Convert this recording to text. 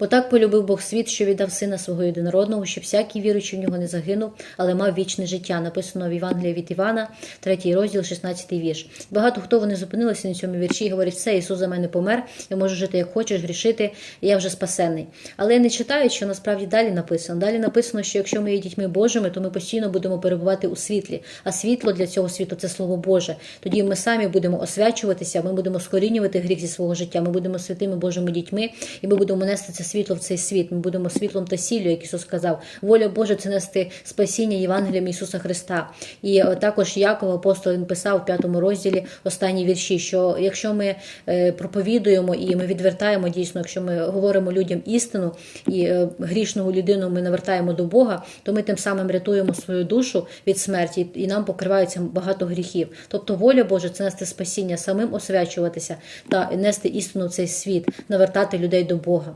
Бо так полюбив Бог світ, що віддав сина свого єдинородного, щоб всякий віруючий в нього не загинув, але мав вічне життя. Написано в Євангелії від Івана, 3 розділ, 16 вірш. Багато хто вони зупинилися на цьому вірші і говорять, все, Ісус за мене помер, я можу жити як хочеш, грішити, я вже спасений. Але я не читають, що насправді далі написано. Далі написано, що якщо ми є дітьми Божими, то ми постійно будемо перебувати у світлі. А світло для цього світу це слово Боже. Тоді ми самі будемо освячуватися, ми будемо скорінювати гріх зі свого життя. Ми будемо святими Божими дітьми, і ми будемо нести це світло в цей світ. Ми будемо світлом та сіллю, як Ісус сказав. Воля Божа це нести спасіння Євангелієм Ісуса Христа. І е, також Яков апостол він писав в п'ятому розділі останні вірші, що якщо ми е, проповідуємо і ми відвертаємо дійсно, якщо ми говоримо людям істину і е, грішного людину ми навертаємо до Бога, то ми тим самим рятуємо свою душу від смерті, і нам покриваються багато гріхів. Тобто воля Божа це нести спасіння, самим освячуватися та нести істину в цей світ, навертати людей до Бога.